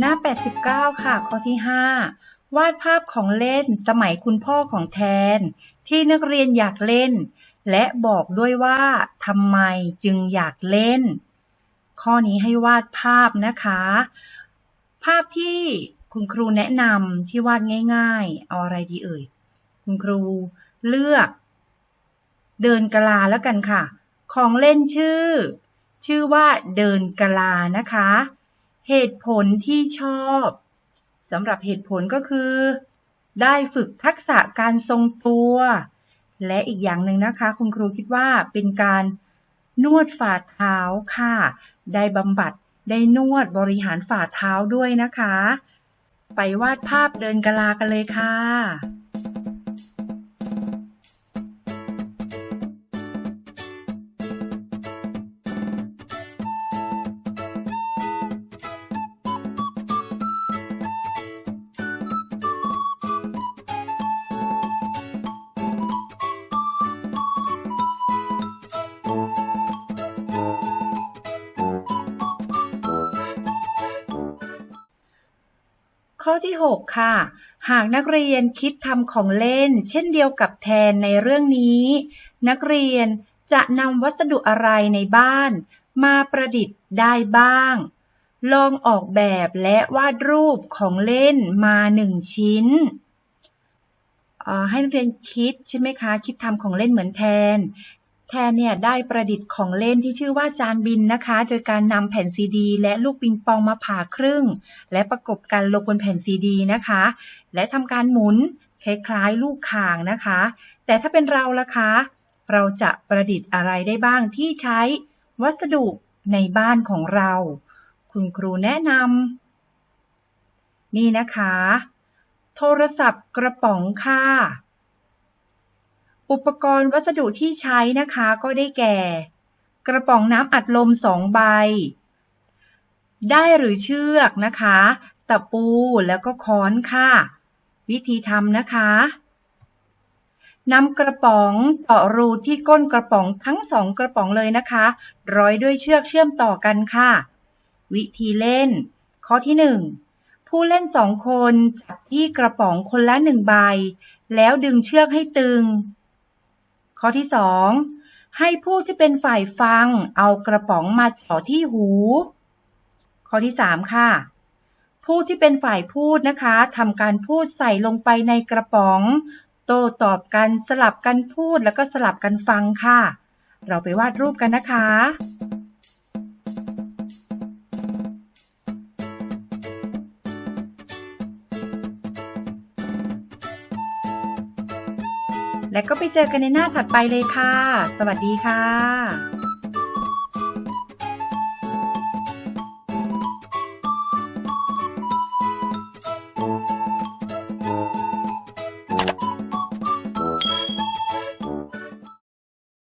หน้า 89 ค่ะ ข้อที่ 5 วาดภาพของเล่นสมัยคุณพ่อของแทน ที่นักเรียนอยากเล่น และบอกด้วยว่าทำไมจึงอยากเล่น ข้อนี้ให้วาดภาพนะคะ ภาพที่คุณครูแนะนำที่วาดง่าย ๆ เอาอะไรดีเอ่ย คุณครูเลือก เดินกะลาแล้วกันค่ะ ของเล่นชื่อ ชื่อว่าเดินกะลานะคะ เหตุผลที่ชอบสำหรับเหตุผลก็คือ ได้ฝึกทักษะการทรงตัว และอีกอย่างหนึ่งนะคะ คุณครูคิดว่าเป็นการนวดฝ่าเท้าค่ะ ได้บำบัดได้นวดบริหารฝ่าเท้าด้วยนะคะ ไปวาดภาพเดินกะลากันเลยค่ะ ข้อที่ 6 ค่ะ หากนักเรียนคิดทำของเล่น เช่นเดียวกับแทนในเรื่องนี้ นักเรียนจะนำวัสดุอะไรในบ้าน มาประดิษฐ์ได้บ้าง ลองออกแบบและวาดรูปของเล่นมาหนึ่งชิ้นให้นักเรียนคิดใช่ไหมคะ คิดทำของเล่นเหมือนแทน ทนเนี่ยได้ประดิษฐ์ของเล่นที่ชื่อว่าจานบินนะคะ โดยการนำแผ่นซีดี และลูกปิงปองมาผ่าครึ่ง และประกบกันลงบนแผ่นซีดีนะคะ และทำการหมุนคล้ายๆลูกข่างนะคะ แต่ถ้าเป็นเราล่ะคะ เราจะประดิษฐ์อะไรได้บ้างที่ใช้วัสดุในบ้านของเรา คุณครูแนะนำนี่นะคะ โทรศัพท์กระป๋องค่ะ อุปกรณ์วัสดุที่ใช้นะคะก็ได้แก่ กระป๋องน้ำอัดลมสองใบ ได้หรือเชือกนะคะ ตะปูแล้วก็ค้อนค่ะ วิธีทำนะคะนำกระป๋องต่อรูที่ก้นกระป๋องทั้งสองกระป๋องเลยนะคะ ร้อยด้วยเชือกเชื่อมต่อกันค่ะ วิธีเล่น ข้อที่หนึ่งผู้เล่นสองคนจับที่กระป๋องคนละหนึ่งใบ แล้วดึงเชือกให้ตึง ข้อที่สองให้ผู้ที่เป็นฝ่ายฟัง เอากระป๋องมาจ่อที่หู ข้อที่สามค่ะ ผู้ที่เป็นฝ่ายพูดนะคะทำการพูดใส่ลงไปในกระป๋อง โต้ตอบกันสลับกันพูดแล้วก็สลับกันฟังค่ะ เราไปวาดรูปกันนะคะ และก็ไปเจอกันในหน้าถัดไปเลยค่ะ สวัสดีค่ะ